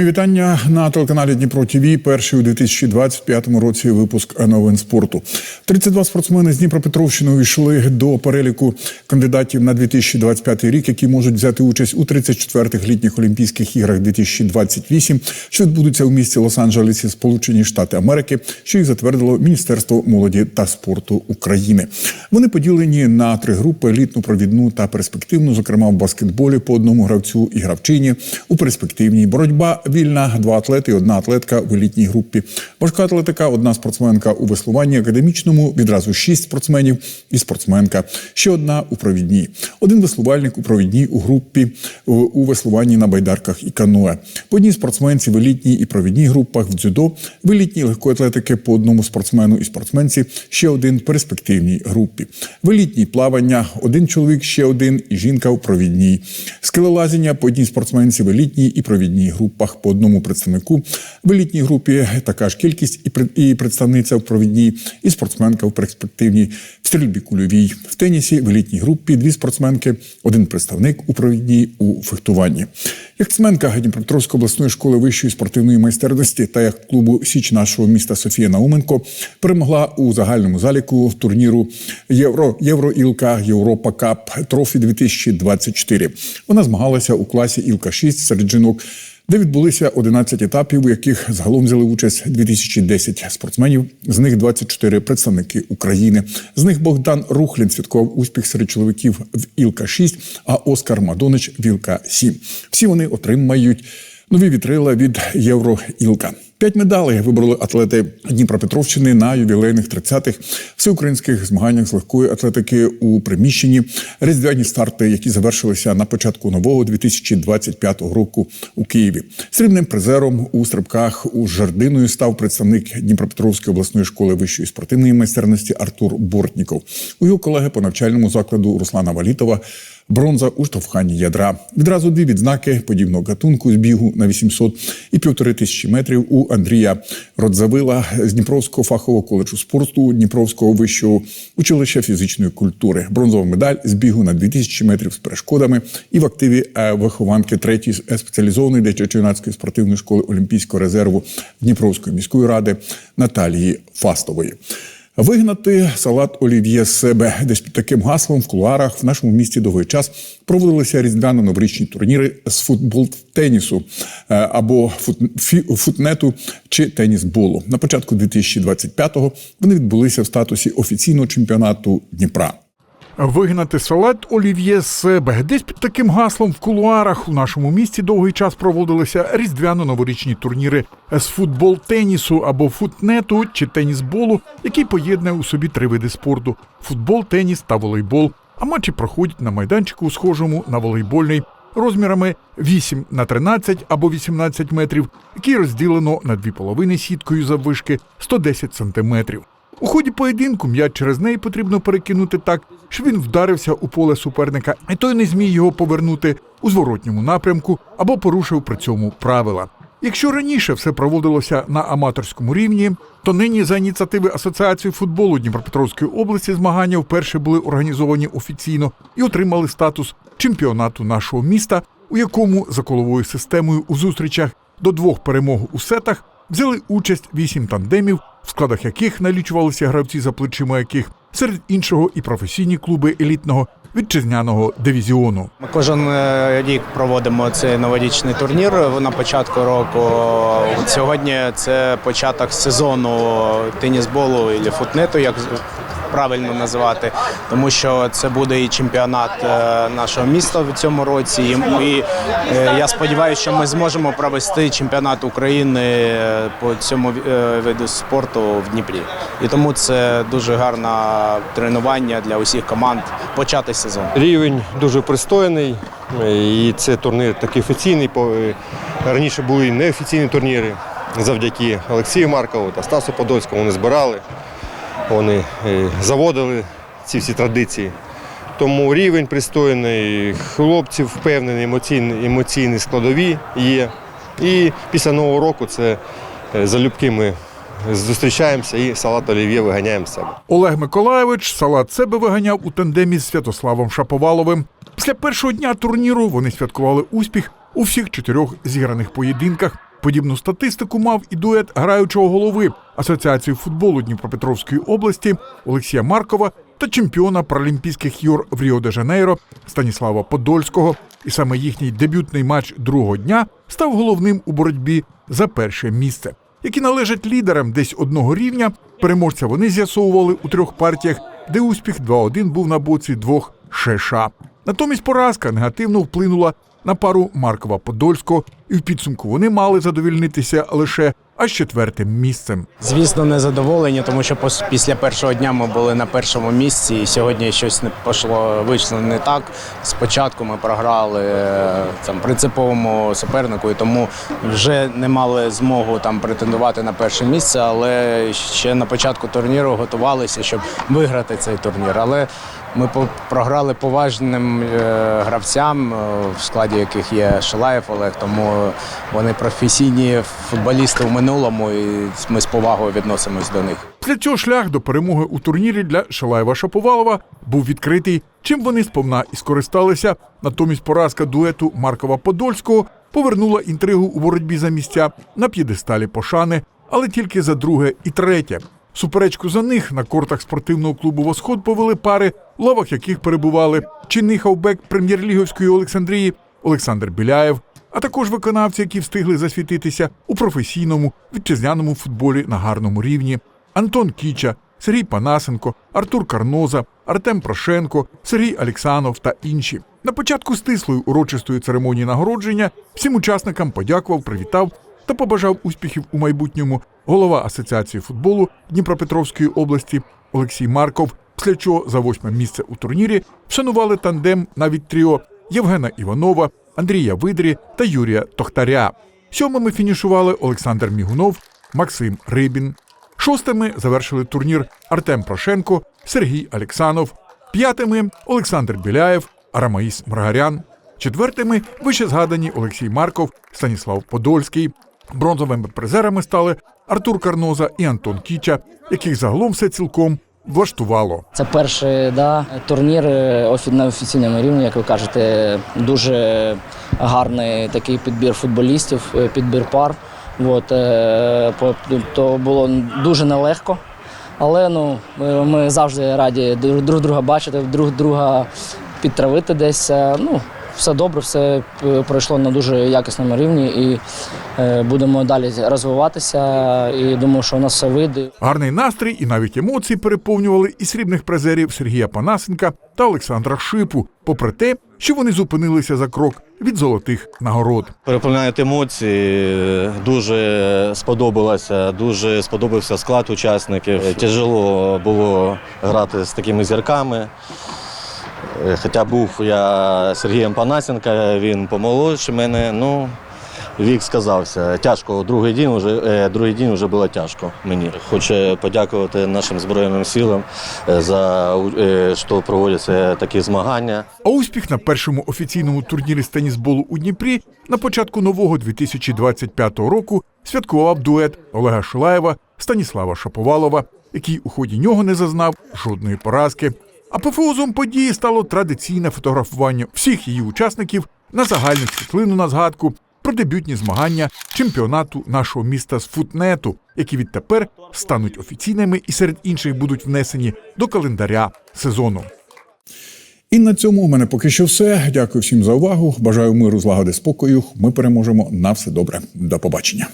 Мої вітання на телеканалі Дніпро ТВ. Перший у 2025 році випуск новин спорту. 32 спортсмени з Дніпропетровщини увійшли до переліку кандидатів на 2025 рік, які можуть взяти участь у 34-х літніх Олімпійських іграх 2028, що відбудуться у місті Лос-Анджелесі, Сполучені Штати Америки, що їх затвердило Міністерство молоді та спорту України. Вони поділені на три групи: елітну, провідну та перспективну, зокрема в баскетболі по одному гравцю і гравчині у перспективній боротьба вільна, два атлети, одна атлетка в елітній групі. Важка атлетика, одна спортсменка у веслуванні академічному, відразу шість спортсменів і спортсменка. Ще одна у провідній. Один веслувальник у провідній у групі у- веслуванні на байдарках і каноe. По одній спортсменці в елітній і провідній групах в дзюдо, в елітній легкої атлетики по одному спортсмену і спортсменці, ще один в перспективній групі. В елітній плавання один чоловік, ще один і жінка у провідній. Скелелазіння по одній спортсменці в елітній і провідній групах по одному представнику. В елітній групі така ж кількість і пред- і представниця в провідній, і спортсменка в перспективній. В стрільбі кульовій. В тенісі в елітній групі дві спортсменки, один представник у провідній у фехтуванні. Як спортсменка Дніпропетровської обласної школи вищої спортивної майстерності та як клубу Січ нашого міста Софія Науменко перемогла у загальному заліку турніру Євро Євро Ілка Європа Кап Трофі 2024. Вона змагалася у класі Ілка 6 серед жінок. Де відбулися 11 етапів, у яких загалом взяли участь 2010 спортсменів, з них 24 представники України. З них Богдан Рухлін святкував успіх серед чоловіків в Ілка 6 а Оскар Мадонич в Ілка 7 Всі вони отримають нові вітрила від Євро Ілка. П'ять медалей вибрали атлети Дніпропетровщини на ювілейних 30-х всеукраїнських змаганнях з легкої атлетики у приміщенні. Різдвяні старти, які завершилися на початку нового 2025 року у Києві. Срібним призером у стрибках у жардиною став представник Дніпропетровської обласної школи вищої спортивної майстерності Артур Бортніков. У його колеги по навчальному закладу Руслана Валітова Бронза у штовханні ядра. Відразу дві відзнаки подібного гатунку з бігу на 800 і півтори тисячі метрів у Андрія Родзавила з Дніпровського фахового коледжу спорту Дніпровського вищого училища фізичної культури. Бронзова медаль з бігу на 2000 метрів з перешкодами і в активі е, вихованки третьої спеціалізованої дитячо-юнацької спортивної школи Олімпійського резерву Дніпровської міської ради Наталії Фастової. Вигнати салат олів'є з себе десь під таким гаслом в кулуарах в нашому місті довгий час проводилися різдвяно-новорічні турніри з футбол-тенісу е, або фут, футнету чи тенісболу. На початку 2025-го вони відбулися в статусі офіційного чемпіонату Дніпра. Вигнати салат олів'є з себе. Десь під таким гаслом в кулуарах у нашому місті довгий час проводилися різдвяно-новорічні турніри з футбол-тенісу або футнету чи тенісболу, який поєднує у собі три види спорту: футбол, теніс та волейбол. А матчі проходять на майданчику, схожому на волейбольний, розмірами 8 на 13 або 18 метрів, який розділено на дві половини сіткою заввишки 110 сантиметрів. У ході поєдинку м'яч через неї потрібно перекинути так, щоб він вдарився у поле суперника, і той не зміг його повернути у зворотньому напрямку або порушив при цьому правила. Якщо раніше все проводилося на аматорському рівні, то нині за ініціативи Асоціації футболу Дніпропетровської області змагання вперше були організовані офіційно і отримали статус чемпіонату нашого міста, у якому за коловою системою у зустрічах до двох перемог у сетах взяли участь вісім тандемів, в складах яких налічувалися гравці, за плечима яких серед іншого і професійні клуби елітного вітчизняного дивізіону. Ми кожен е, рік проводимо цей новорічний турнір на початку року. Сьогодні це початок сезону тенісболу і футнету, як правильно називати, тому що це буде і чемпіонат е, нашого міста в цьому році. І, е, я сподіваюся, що ми зможемо провести чемпіонат України е, по цьому виду спорту в Дніпрі. І тому це дуже гарне тренування для усіх команд почати сезон. Рівень дуже пристойний, і це турнір такий офіційний. Раніше були неофіційні турніри завдяки Олексію Маркову та Стасу Подольському. Вони збирали, вони е, заводили ці всі традиції. Тому рівень пристойний, хлопці впевнені, емоційні, емоційні складові є. І після Нового року це е, залюбки ми зустрічаємося і салат олів'є виганяємо з себе. Олег Миколаєвич салат себе виганяв у тандемі з Святославом Шаповаловим. Після першого дня турніру вони святкували успіх у всіх чотирьох зіграних поєдинках Подібну статистику мав і дует граючого голови Асоціації футболу Дніпропетровської області Олексія Маркова та чемпіона Паралімпійських ігор в Ріо-де-Жанейро Станіслава Подольського. І саме їхній дебютний матч другого дня став головним у боротьбі за перше місце. Які належать лідерам десь одного рівня, переможця вони з'ясовували у трьох партіях, де успіх 2-1 був на боці двох ШШ. Натомість поразка негативно вплинула на пару Маркова Подольського, і в підсумку вони мали задовільнитися лише аж четвертим місцем. Звісно, не задоволені, тому що після першого дня ми були на першому місці, і сьогодні щось не пішло, вийшло не так. Спочатку ми програли е, там принциповому супернику, і тому вже не мали змогу там претендувати на перше місце. Але ще на початку турніру готувалися, щоб виграти цей турнір. Але ми програли поважним е, гравцям, е, в складі яких є Шилаєв Олег, тому вони професійні футболісти в минулому, і ми з повагою відносимось до них. Після цього шлях до перемоги у турнірі для Шалаєва Шаповалова був відкритий, чим вони сповна і скористалися. Натомість поразка дуету Маркова Подольського повернула інтригу у боротьбі за місця на п'єдесталі пошани, але тільки за друге і третє. Суперечку за них на кортах спортивного клубу Восход повели пари, в лавах яких перебували чинний хавбек прем'єр-ліговської Олександрії Олександр Біляєв, а також виконавці, які встигли засвітитися у професійному вітчизняному футболі на гарному рівні. Антон Кіча, Сергій Панасенко, Артур Карноза, Артем Прошенко, Сергій Алексанов та інші. На початку стислої урочистої церемонії нагородження всім учасникам подякував, привітав та побажав успіхів у майбутньому голова Асоціації футболу Дніпропетровської області Олексій Марков, після чого за восьме місце у турнірі вшанували тандем навіть тріо Євгена Іванова, Андрія Видрі та Юрія Тохтаря. Сьомими фінішували Олександр Мігунов, Максим Рибін. Шостими завершили турнір Артем Прошенко, Сергій Алексанов. П'ятими Олександр Біляєв, Арамаїс Маргарян. Четвертими вище згадані Олексій Марков, Станіслав Подольський. Бронзовими призерами стали Артур Карноза і Антон Кіча, яких загалом все цілком влаштувало. Це перший да, турнір е, на офіційному рівні, як ви кажете, дуже гарний такий підбір футболістів, е, підбір пар. От, е, то було дуже нелегко. Але ну, ми- ми завжди раді друг друг друга бачити, друг друга підтравити десь. Е, Ну, все добре, все е, пройшло на дуже якісному рівні і е, будемо далі розвиватися. І думаю, що у нас все вийде. Гарний настрій і навіть емоції переповнювали і срібних призерів Сергія Панасенка та Олександра Шипу, попри те, що вони зупинилися за крок від золотих нагород. Переповняють емоції. Дуже сподобалося, дуже сподобався склад учасників. Тяжело було грати з такими зірками. Е, Хоча був я Сергієм Панасенка, він помолодше мене. Ну, вік сказався. Тяжко. Другий день вже, е, другий день вже було тяжко мені. Хочу подякувати нашим Збройним силам е, за що проводяться такі змагання. А успіх на першому офіційному турнірі з тенісболу у Дніпрі на початку нового 2025 року святкував дует Олега Шилаєва Станіслава Шаповалова, який у ході нього не зазнав жодної поразки. Апофеозом події стало традиційне фотографування всіх її учасників на загальну світлину на згадку про дебютні змагання чемпіонату нашого міста з футнету, які відтепер стануть офіційними і серед інших будуть внесені до календаря сезону. І на цьому у мене поки що все. Дякую всім за увагу. Бажаю миру, злагоди, спокою. Ми переможемо на все добре. До побачення.